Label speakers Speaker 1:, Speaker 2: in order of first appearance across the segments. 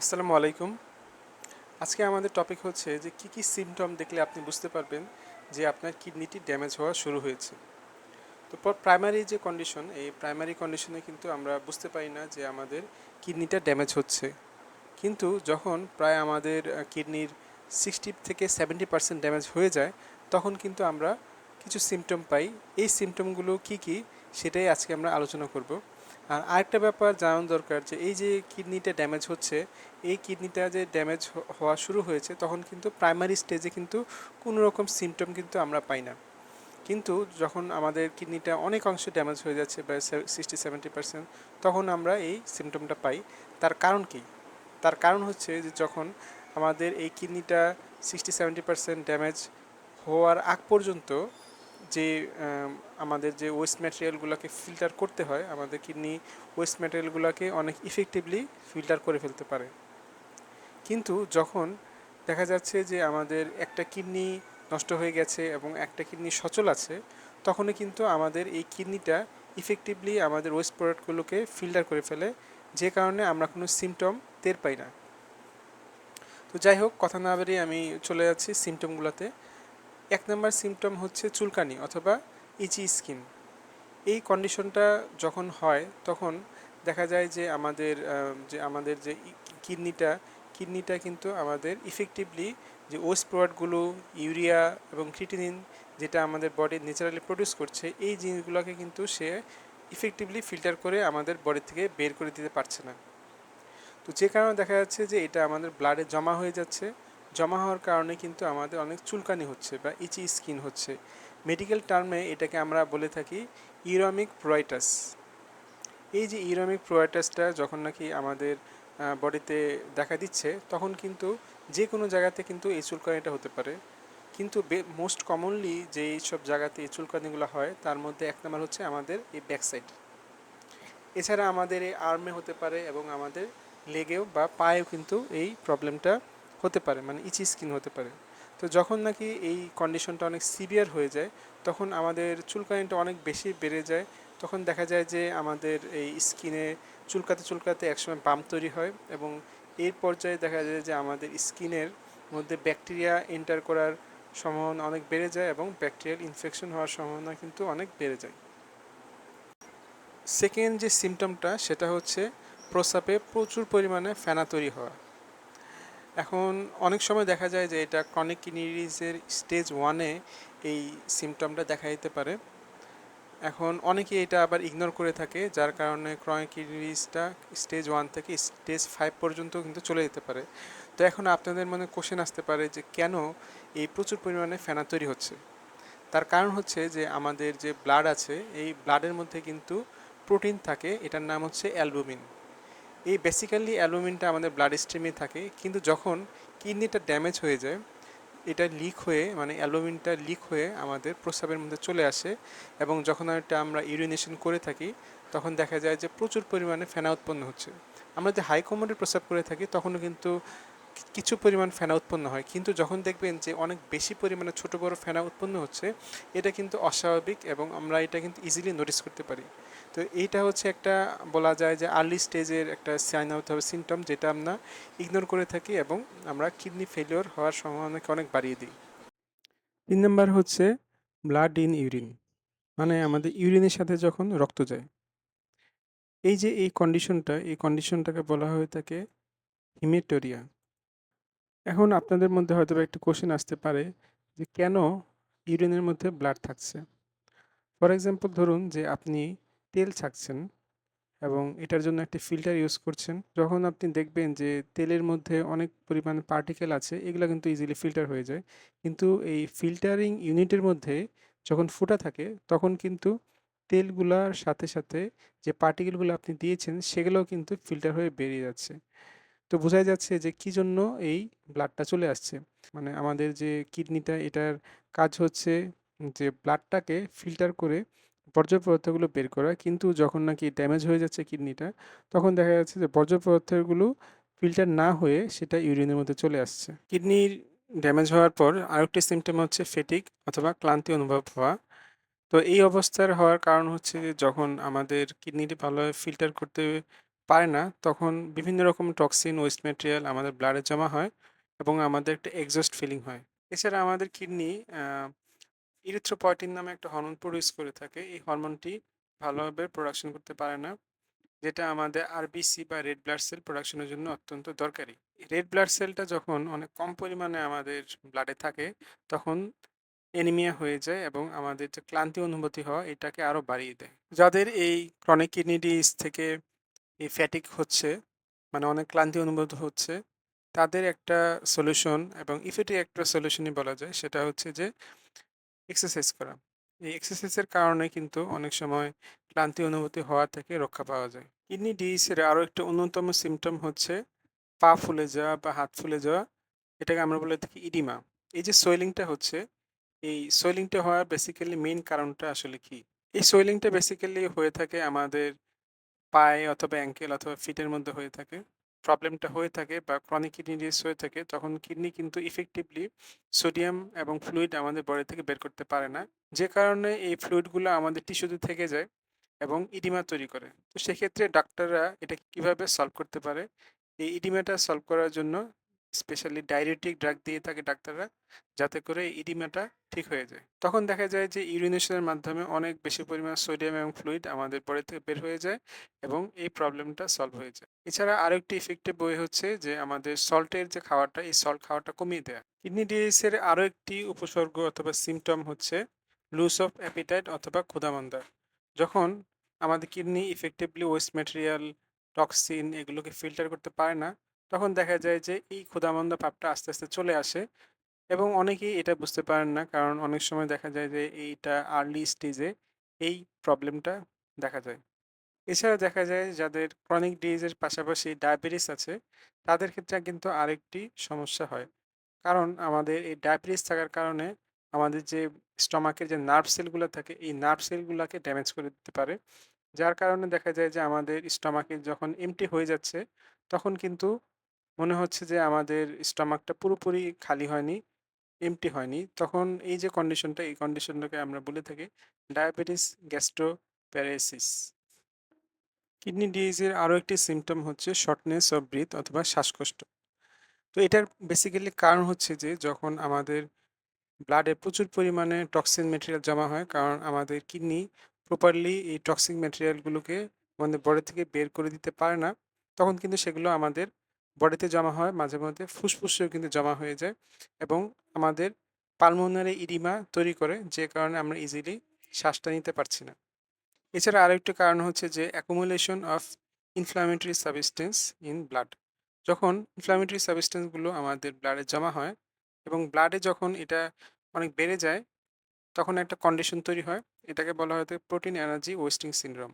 Speaker 1: আসসালামু আলাইকুম। আজকে আমাদের টপিক হচ্ছে যে কি কি সিমটম দেখলে আপনি বুঝতে পারবেন যে আপনার কিডনিটি ড্যামেজ হওয়া শুরু হয়েছে। তো প্রাইমারি যে কন্ডিশন এই প্রাইমারি কন্ডিশনে কিন্তু আমরা বুঝতে পারি না যে আমাদের কিডনিটা ড্যামেজ হচ্ছে। কিন্তু যখন প্রায় আমাদের কিডনির সিক্সটি থেকে সেভেন্টি পার্সেন্ট ড্যামেজ হয়ে যায়, তখন কিন্তু আমরা কিছু সিমটম পাই। এই সিমটমগুলো কি কি, সেটাই আজকে আমরা আলোচনা করব। আর আরেকটা ব্যাপার জানানো দরকার যে এই যে কিডনিটা ড্যামেজ হচ্ছে, এই কিডনিটা যে ড্যামেজ হওয়া শুরু হয়েছে, তখন কিন্তু প্রাইমারি স্টেজে কিন্তু কোনো রকম সিমটম কিন্তু আমরা পাই না। কিন্তু যখন আমাদের কিডনিটা অনেক অংশ ড্যামেজ হয়ে যাচ্ছে প্রায় সিক্সটি সেভেন্টি পার্সেন্ট তখন আমরা এই সিমটমটা পাই। তার কারণ কি? তার কারণ হচ্ছে যে যখন আমাদের এই কিডনিটা সিক্সটি সেভেন্টি পার্সেন্ট ড্যামেজ হওয়ার আগ পর্যন্ত যে আমাদের যে ওয়েস্ট ম্যাটেরিয়ালগুলোকে ফিল্টার করতে হয়, আমাদের কিডনি ওয়েস্ট ম্যাটেরিয়ালগুলোকে অনেক ইফেক্টিভলি ফিল্টার করে ফেলতে পারে। কিন্তু যখন দেখা যাচ্ছে যে, আমাদের একটা কিডনি নষ্ট হয়ে গেছে এবং একটা কিডনি সচল আছে, তখনই কিন্তু আমাদের এই কিডনিটা ইফেক্টিভলি আমাদের ওয়েস্ট প্রোডাক্টগুলোকে ফিল্টার করে ফেলে। যে কারণে আমরা কোনো সিমটম টের পাই না। তো যাই হোক, কথা না বেরিয়ে আমি চলে যাচ্ছি সিমটমগুলোতে এক নম্বর সিমটম হচ্ছে চুলকানি অথবা ইচি স্কিন এই কন্ডিশনটা যখন হয়, তখন দেখা যায় যে আমাদের যে আমাদের যে কিডনিটা কিডনিটা কিন্তু আমাদের ইফেক্টিভলি যে ওয়েস্ট প্রোডাক্টগুলো ইউরিয়া এবং ক্রিটিনিন যেটা আমাদের বডি ন্যাচারালি প্রডিউস করছে, এই জিনিসগুলোকে কিন্তু সে ইফেক্টিভলি ফিল্টার করে আমাদের বডি থেকে বের করে দিতে পারছে না। তো যে কারণে দেখা যাচ্ছে যে এটা আমাদের ব্লাডে জমা হয়ে যাচ্ছে। জমা হওয়ার কারণে কিন্তু আমাদের অনেক চুলকানি হচ্ছে বা ইচি স্কিন হচ্ছে। মেডিকেল টার্মে এটাকে আমরা বলে থাকি ইউরামিক প্রোয়াইটাস এই যে ইউরামিক প্রোয়াইটাসটা যখন নাকি আমাদের বডিতে দেখা দিচ্ছে, তখন কিন্তু যে কোনো জায়গাতে কিন্তু এই চুলকানিটা হতে পারে। কিন্তু মোস্ট কমনলি যে সব জায়গাতে এই চুলকানিগুলো হয়, তার মধ্যে এক নম্বর হচ্ছে আমাদের এই ব্যাক সাইড এছাড়া আমাদের এই আর্মে হতে পারে এবং আমাদের লেগেও বা পায়েও কিন্তু এই প্রবলেমটা হতে পারে মানে ইচি স্কিন হতে পারে। তো যখন নাকি এই কন্ডিশনটা অনেক সিভিয়ার হয়ে যায়, তখন আমাদের চুলকানিটা অনেক বেশি বেড়ে যায়। তখন দেখা যায় যে আমাদের এই স্কিনে চুলকাতে চুলকাতে একসময় বাম তৈরি হয় এবং এর পর্যায়ে দেখা যায় যে আমাদের স্কিনের মধ্যে ব্যাকটেরিয়া এন্টার করার সম্ভাবনা অনেক বেড়ে যায় এবং ব্যাকটেরিয়াল ইনফেকশন হওয়ার সম্ভাবনা কিন্তু অনেক বেড়ে যায়। সেকেন্ড যে সিমটমটা সেটা হচ্ছে প্রস্রাবে প্রচুর পরিমাণে ফেনা তৈরি হওয়া। এখন অনেক সময় দেখা যায় যে এটা ক্রনিক কিডনিজের স্টেজ ওয়ানে এই সিমটমটা দেখা দিতে পারে। এখন অনেকে এটা আবার ইগনোর করে থাকে, যার কারণে ক্রনিক কিডনিজটা স্টেজ ওয়ান থেকে স্টেজ ফাইভ পর্যন্ত কিন্তু চলে যেতে পারে। তো এখন আপনাদের মনে কোশ্চেন আসতে পারে যে কেন এই প্রচুর পরিমাণে ফেনা তৈরি হচ্ছে? তার কারণ হচ্ছে যে আমাদের যে ব্লাড আছে, এই ব্লাডের মধ্যে কিন্তু প্রোটিন থাকে, এটার নাম হচ্ছে অ্যালবুমিন এই বেসিক্যালি অ্যালুমিনটা আমাদের ব্লাড স্ট্রিমে থাকে, কিন্তু যখন কিডনিটা ড্যামেজ হয়ে যায়, এটা লিক হয়ে মানে অ্যালুমিনটা লিক হয়ে আমাদের প্রস্রাবের মধ্যে চলে আসে এবং যখন এটা আমরা ইউরিনেশন করে থাকি, তখন দেখা যায় যে প্রচুর পরিমাণে ফেনা উৎপন্ন হচ্ছে। আমরা যে হাই কমোডের প্রস্রাব করে থাকি, তখনও কিন্তু কিছু পরিমাণ ফেনা উৎপন্ন হয়। কিন্তু যখন দেখবেন যে অনেক বেশি পরিমাণে ছোট বড় ফেনা উৎপন্ন হচ্ছে, এটা কিন্তু অস্বাভাবিক এবং আমরা এটা কিন্তু ইজিলি নোটিস করতে পারি। তো এইটা হচ্ছে একটা বলা যায় যে আর্লি স্টেজের একটা সাইন আউট হবে সিমটম যেটা আমরা ইগনোর করে থাকি এবং আমরা কিডনি ফেলিওর হওয়ার সম্ভাবনাকে অনেক বাড়িয়ে দিই। তিন নম্বর হচ্ছে ব্লাড ইন ইউরিন মানে আমাদের ইউরিনের সাথে যখন রক্ত যায়। এই যে এই কন্ডিশনটা এই কন্ডিশনটাকে বলা হয়ে থাকে হিমেটোরিয়া এখন আপনাদের মধ্যে হয়তো বা একটু কোশ্চেন আসতে পারে যে কেন ইউরিনের মধ্যে ব্লাড থাকছে? ফর এক্সাম্পল ধরুন যে আপনি তেল ছাকছেন এবং এটার জন্য একটি ফিল্টার ইউজ করছেন। যখন আপনি দেখবেন যে তেলের মধ্যে অনেক পরিমাণ পার্টিকেল আছে, এগুলো কিন্তু ইজিলি ফিল্টার হয়ে যায়। কিন্তু এই ফিল্টারিং ইউনিটের মধ্যে যখন ফুটা থাকে, তখন কিন্তু তেলগুলার সাথে সাথে যে পার্টিকেলগুলো আপনি দিয়েছেন, সেগুলোও কিন্তু ফিল্টার হয়ে বেরিয়ে যাচ্ছে। তো বোঝাই যাচ্ছে যে কি জন্য এই ব্লাডটা চলে আসছে। মানে আমাদের যে কিডনিটা এটার কাজ হচ্ছে যে ব্লাডটাকে ফিল্টার করে বর্জ্য পদার্থগুলো বের করা, কিন্তু যখন নাকি ড্যামেজ হয়ে যাচ্ছে কিডনিটা, তখন দেখা যাচ্ছে যে বর্জ্য পদার্থগুলো ফিল্টার না হয়ে সেটা ইউরিনের মধ্যে চলে আসছে। কিডনির ড্যামেজ হওয়ার পর আরেকটি সিমটম হচ্ছে ফেটিক অথবা ক্লান্তি অনুভব হওয়া। তো এই অবস্থার হওয়ার কারণ হচ্ছে যে যখন আমাদের কিডনিটি ভালোভাবে ফিল্টার করতে পারে না, তখন বিভিন্ন রকম টক্সিন ওয়েস্ট ম্যাটেরিয়াল আমাদের ব্লাডে জমা হয় এবং আমাদের একটা এক্সস্ট ফিলিং হয়। এছাড়া আমাদের কিডনি ইরিথ্রোপয়টিন নামে একটা হরমোন প্রডিউস করে থাকে। এই হরমোনটি ভালোভাবে প্রোডাকশন করতে পারে না, যেটা আমাদের আরবিসি বা রেড ব্লাড সেল প্রোডাকশনের জন্য অত্যন্ত দরকারি। রেড ব্লাড সেলটা যখন অনেক কম পরিমাণে আমাদের ব্লাডে থাকে, তখন এনিমিয়া হয়ে যায় এবং আমাদের যে ক্লান্তি অনুভূতি হওয়া এটাকে আরও বাড়িয়ে দেয়। যাদের এই ক্রনিক কিডনি ডিজ থেকে এই ফ্যাটিক হচ্ছে মানে অনেক ক্লান্তি অনুভূত হচ্ছে, তাদের একটা সলিউশন এবং ইফেক্টিভ একটা সলিউশনই বলা যায়, সেটা হচ্ছে যে এক্সারসাইজ করা। এই এক্সারসাইজের কারণে কিন্তু অনেক সময় ক্লান্তি অনুভূতি হওয়া থেকে রক্ষা পাওয়া যায়। কিডনি ডিসের আরও একটা অন্যতম সিমটম হচ্ছে পা ফুলে যাওয়া বা হাত ফুলে যাওয়া, এটাকে আমরা বলে থাকি ইডিমা এই যে সোয়েলিংটা হচ্ছে, এই সোয়েলিংটা হওয়ার বেসিক্যালি মেইন কারণটা আসলে কি? এই সোয়েলিংটা বেসিক্যালি হয়ে থাকে আমাদের পায়ে অথবা অ্যাঙ্কেল অথবা ফিটের মধ্যে হয়ে থাকে। প্রবলেমটা হয়ে থাকে বা ক্রনিক কিডনি ডিজিজ হয়ে থাকে, তখন কিডনি কিন্তু ইফেক্টিভলি সোডিয়াম এবং ফ্লুইড আমাদের বডি থেকে বের করতে পারে না। যে কারণে এই ফ্লুইডগুলো আমাদের টিস্যুতে থেকে যায় এবং ইডিমা তৈরি করে। তো সেক্ষেত্রে ডাক্তাররা এটা কীভাবে সলভ করতে পারে? এই ইডিমাটা সলভ করার জন্য স্পেশালি ডায়রেটিক ড্রাগ দিয়ে থাকে ডাক্তাররা যাতে করে ইডিমাটা ঠিক হয়ে যায়। তখন দেখা যায় যে ইউরিনেশনের মাধ্যমে অনেক বেশি পরিমাণ সোডিয়াম এবং ফ্লুইড আমাদের বডি থেকে বের হয়ে যায় এবং এই প্রবলেমটা সলভ হয়ে যায়। এছাড়া আরেকটি ইফেক্টিভ বই হচ্ছে যে আমাদের সল্টের যে খাওয়াটা এই সল্ট খাওয়াটা কমিয়ে দেয়। কিডনি ডিজিজের আরও একটি উপসর্গ অথবা সিমটম হচ্ছে লুজ অফ অ্যাপিটাইট অথবা ক্ষুধামন্দা যখন আমাদের kidney effectively waste material toxin এগুলোকে ফিল্টার করতে পারে না তখন দেখা যায় যে, এই ক্ষুধামন্দা ভাবটা আস্তে আস্তে চলে আসে এবং অনেকেই এটা বুঝতে পারেন না। কারণ অনেক সময় দেখা যায় যে, এইটা আর্লি স্টেজে এই প্রবলেমটা দেখা যায়। এছাড়া দেখা যায় যাদের ক্রনিক ডিজিজের পাশাপাশি ডায়াবেটিস আছে, তাদের ক্ষেত্রে কিন্তু আরেকটি সমস্যা হয়। কারণ আমাদের এই ডায়াবেটিস থাকার কারণে আমাদের যে স্টমাকের যে নার্ভ সেলগুলো থাকে, এই নার্ভ সেলগুলোকে ড্যামেজ করে দিতে পারে। যার কারণে দেখা যায় যে, আমাদের স্টমাকে যখন এমটি হয়ে যাচ্ছে, তখন কিন্তু মনে হচ্ছে যে আমাদের স্টমাকটা পুরোপুরি খালি হয়নি এমটি হয়নি। তখন এই যে কন্ডিশনটা এই কন্ডিশনটাকে আমরা বলে থাকি ডায়াবেটিস গ্যাস্ট্রো প্যারাইসিস কিডনি ডিজিজের আরও একটি সিমটম হচ্ছে শর্টনেস অফ ব্রিথ অথবা শ্বাসকষ্ট। তো এটার বেসিক্যালি কারণ হচ্ছে যে যখন আমাদের ব্লাডে প্রচুর পরিমাণে টক্সিন ম্যাটেরিয়াল জমা হয়, কারণ আমাদের কিডনি প্রপারলি এই টক্সিক ম্যাটেরিয়ালগুলোকে আমাদের বডি থেকে বের করে দিতে পারে না, তখন কিন্তু সেগুলো আমাদের বডিতে জমা হয়, মাঝে মধ্যে ফুসফুসেও কিন্তু জমা হয়ে যায় এবং আমাদের পালমোনারি ইডিমা তৈরি করে, যে কারণে আমরা ইজিলি শ্বাসটা নিতে পারছি না। এছাড়া আরেকটি কারণ হচ্ছে যে accumulation of inflammatory substance in blood যখন ইনফ্লামেটরি সাবস্টেন্সগুলো আমাদের ব্লাডে জমা হয় এবং ব্লাডে যখন এটা অনেক বেড়ে যায়, তখন একটা কন্ডিশন তৈরি হয়, এটাকে বলা হয় প্রোটিন এনার্জি ওয়েস্টিং সিনড্রোম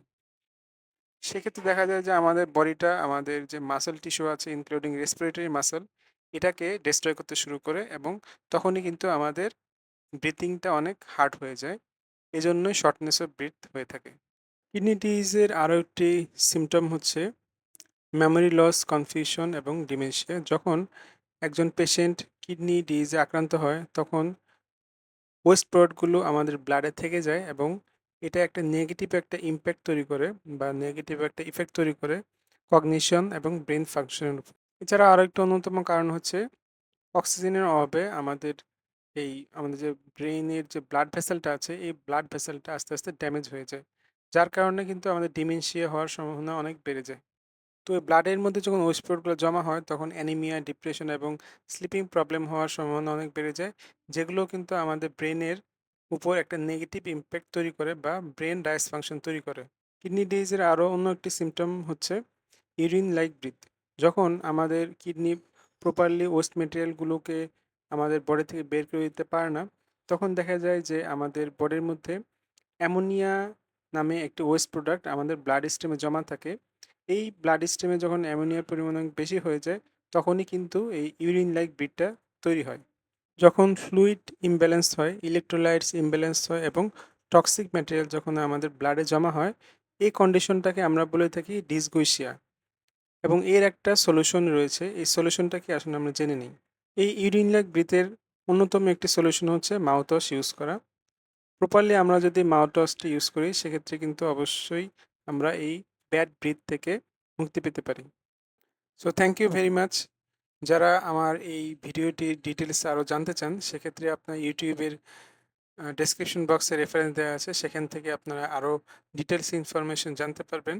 Speaker 1: সেক্ষেত্রে দেখা যায় যে আমাদের বডিটা, আমাদের যে মাসেল টিস্যু আছে ইনক্লুডিং রেসপিরেটরি মাসেল এটাকে ডিস্ট্রয় করতে শুরু করে এবং তখনই কিন্তু আমাদের ব্রিথিংটা অনেক হার্ড হয়ে যায়। এজন্যই শর্টনেস অফ ব্রিথ হয়ে থাকে। কিডনি ডিজিজের আরও একটি সিমটম হচ্ছে মেমোরি লস কনফিউশন এবং ডিমেনশিয়া যখন একজন পেশেন্ট কিডনি ডিজিজে আক্রান্ত হয়, তখন ওয়েস্ট প্রোডাক্টগুলো আমাদের ব্লাডে থেকে যায় এবং এটা একটা নেগেটিভ একটা ইম্প্যাক্ট তৈরি করে বা নেগেটিভ একটা ইফেক্ট তৈরি করে কগনিশন এবং ব্রেন ফাংশনের উপর। এছাড়া আরও একটা অন্যতম কারণ হচ্ছে অক্সিজেনের অভাবে আমাদের এই আমাদের যে ব্রেইনের যে ব্লাড ভেসেলটা আছে, এই ব্লাড ভেসেলটা আস্তে আস্তে ড্যামেজ হয়ে যায়। যার কারণে কিন্তু আমাদের ডিমেনশিয়া হওয়ার সম্ভাবনা অনেক বেড়ে যায়। তো এই ব্লাডের মধ্যে যখন ওয়েস্ট প্রোডাক্টগুলো জমা হয়, তখন অ্যানিমিয়া ডিপ্রেশন এবং স্লিপিং প্রবলেম হওয়ার সম্ভাবনা অনেক বেড়ে যায়, যেগুলো কিন্তু আমাদের ব্রেনের উপর একটা নেগেটিভ ইম্প্যাক্ট তৈরি করে বা ব্রেন ডাইস ফাংশন তৈরি করে। কিডনি ডিজিজের আরও অন্য একটি সিমটম হচ্ছে ইউরিন লাইক ব্রিথ যখন আমাদের কিডনি প্রপারলি ওয়েস্ট মেটেরিয়ালগুলোকে আমাদের বডি থেকে বের করে দিতে পারে না, তখন দেখা যায় যে আমাদের বডির মধ্যে অ্যামোনিয়া নামে একটি ওয়েস্ট প্রোডাক্ট আমাদের ব্লাড স্ট্রিমে জমা থাকে। এই ব্লাড স্ট্রিমে যখন অ্যামোনিয়ার পরিমাণ বেশি হয়ে যায়, তখনই কিন্তু এই ইউরিন লাইক ব্রিডটা তৈরি হয়। যখন ফ্লুইড ইমব্যালেন্স হয় ইলেকট্রোলাইটস ইমব্যালেন্স হয় এবং টক্সিক ম্যাটেরিয়াল যখন আমাদের ব্লাডে জমা হয় এই কন্ডিশনটাকে আমরা বলে থাকি ডিসগুইশিয়া এবং এর একটা সলিউশন রয়েছে। এই সলিউশনটা কি আসলে আমরা জেনে নিই। এই ইউরিন ব্রিথের অন্যতম একটি সলিউশন হচ্ছে মাউথওয়াশ ইউজ করা। প্রপারলি আমরা যদি মাউথওয়াশটি ইউজ করি সেক্ষেত্রে কিন্তু অবশ্যই আমরা এই ব্যাড ব্রিথ থেকে মুক্তি পেতে পারি। So thank you very much যারা আমার এই ভিডিওটির ডিটেলস আরও জানতে চান, সেক্ষেত্রে আপনার ইউটিউবের ডেসক্রিপশন বক্সে রেফারেন্স দেওয়া আছে। সেখান থেকে আপনারা আরও ডিটেলস ইনফরমেশন জানতে পারবেন।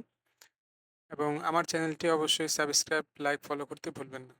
Speaker 1: এবং আমার চ্যানেলটি অবশ্যই সাবস্ক্রাইব লাইক ফলো করতে ভুলবেন না।